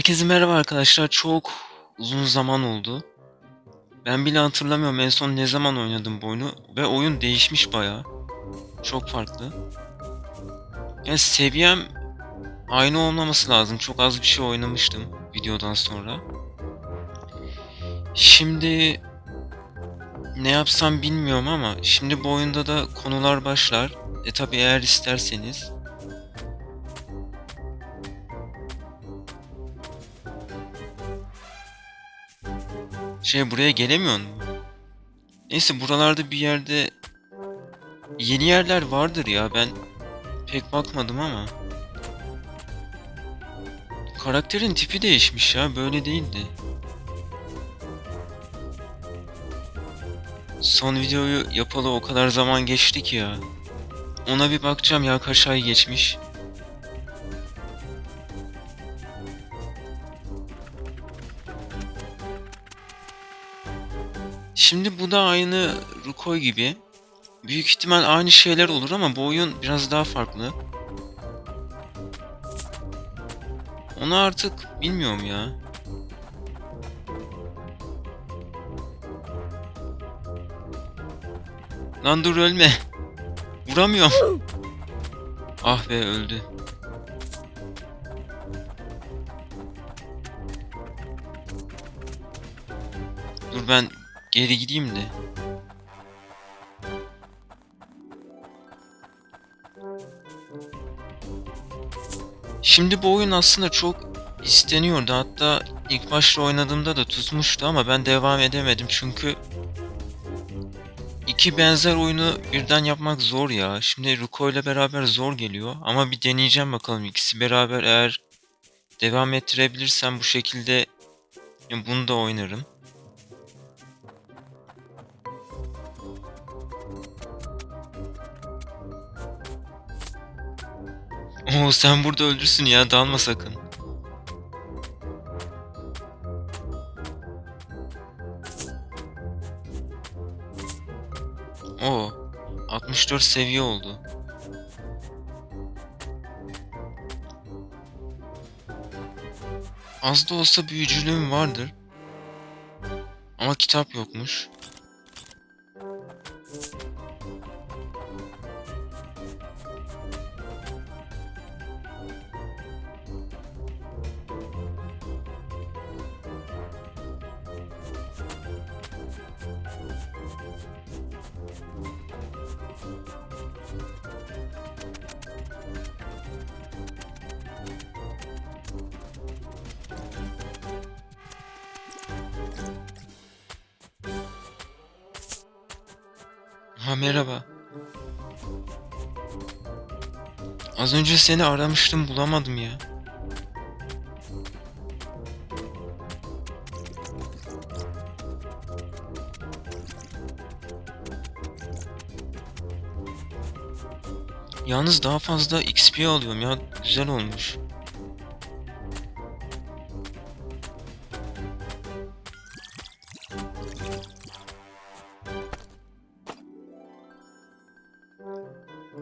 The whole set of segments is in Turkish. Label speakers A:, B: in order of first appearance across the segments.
A: Herkese merhaba arkadaşlar. Çok uzun zaman oldu. Ben bile hatırlamıyorum en son ne zaman oynadım bu oyunu ve oyun değişmiş bayağı. Çok farklı. Yani seviyem aynı olmaması lazım. Çok az bir şey oynamıştım videodan sonra. Şimdi ne yapsam bilmiyorum ama şimdi bu oyunda da konular başlar. E tabi eğer isterseniz. Şey buraya gelemiyor mu? Neyse buralarda bir yerde yeni yerler vardır ya ben pek bakmadım ama. Karakterin tipi değişmiş ya böyle değildi. Son videoyu yapalı o kadar zaman geçti ki ya. Ona bir bakacağım ya kaç ay geçmiş. Şimdi bu da aynı Rukoy gibi. Büyük ihtimal aynı şeyler olur ama bu oyun biraz daha farklı. Onu artık bilmiyorum ya. Lan dur ölme. Vuramıyorum. Ah be öldü. Dur ben geri gideyim de. Şimdi bu oyun aslında çok isteniyordu. Hatta ilk başta oynadığımda da tutmuştu ama ben devam edemedim çünkü iki benzer oyunu birden yapmak zor ya. Şimdi Ruko ile beraber zor geliyor ama bir deneyeceğim bakalım ikisi beraber eğer devam ettirebilirsem bu şekilde bunu da oynarım. Oo sen burada öldürsün ya dalma sakın. Oo 64 seviye oldu. Az da olsa büyücülüğüm vardır. Ama kitap yokmuş. Ha merhaba. Az önce seni aramıştım bulamadım ya. Yalnız daha fazla XP alıyorum ya. Güzel olmuş.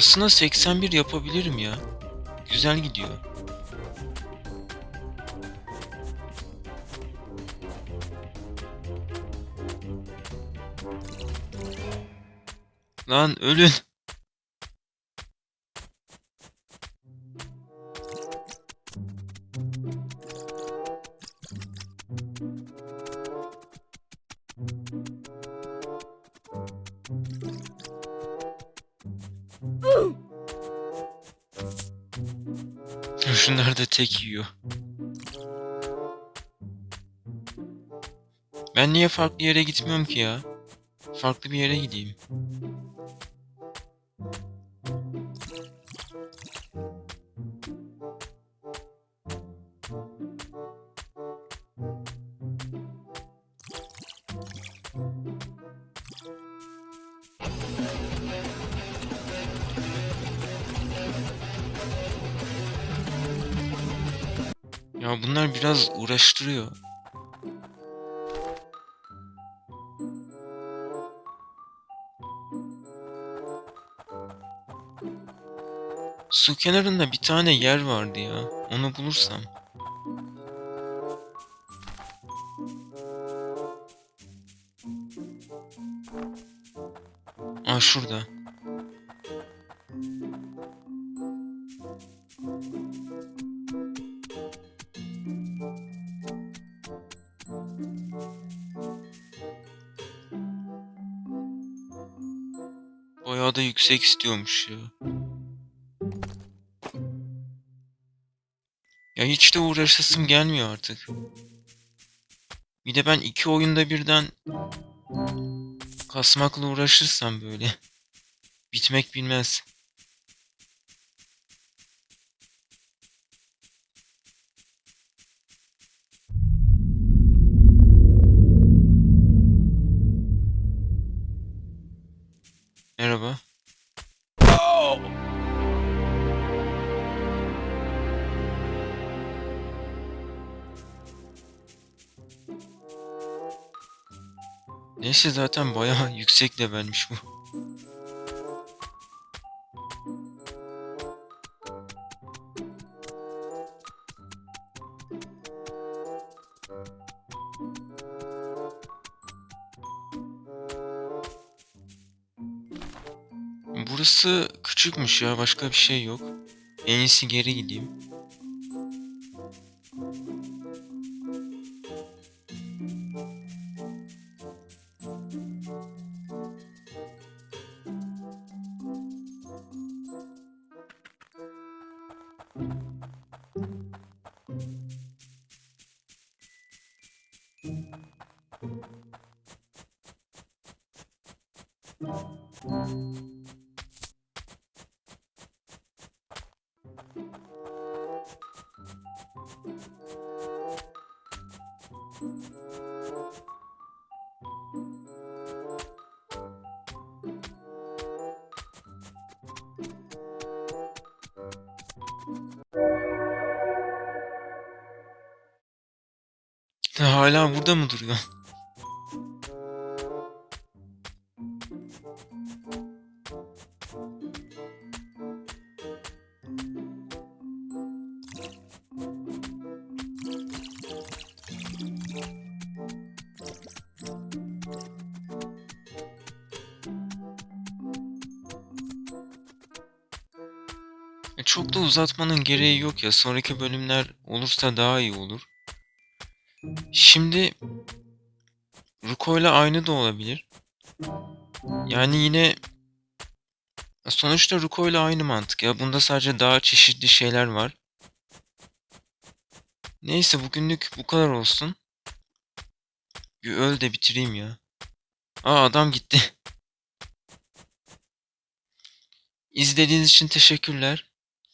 A: Aslında 81 yapabilirim ya. Güzel gidiyor. Lan ölün. Şunlar da tek yiyor. Ben niye farklı yere gitmiyorum ki ya? Farklı bir yere gideyim. Ya bunlar biraz uğraştırıyor. Su kenarında bir tane yer vardı ya. Onu bulursam. Aa şurada. Bayağı da yüksek istiyormuş ya. Ya hiç de uğraşasım gelmiyor artık. Bir de ben iki oyunda birden kasmakla uğraşırsam böyle bitmek bilmez. Neyse zaten bayağı yüksek levelmiş bu. Burası küçükmüş ya başka bir şey yok. En iyisi geri gideyim. Hala burada mı duruyor? Çok da uzatmanın gereği yok ya. Sonraki bölümler olursa daha iyi olur. Şimdi Ruko ile aynı da olabilir. Yani yine sonuçta Ruko ile aynı mantık ya. Bunda sadece daha çeşitli şeyler var. Neyse bugünlük bu kadar olsun. Bir öl de bitireyim ya. Aa adam gitti. İzlediğiniz için teşekkürler.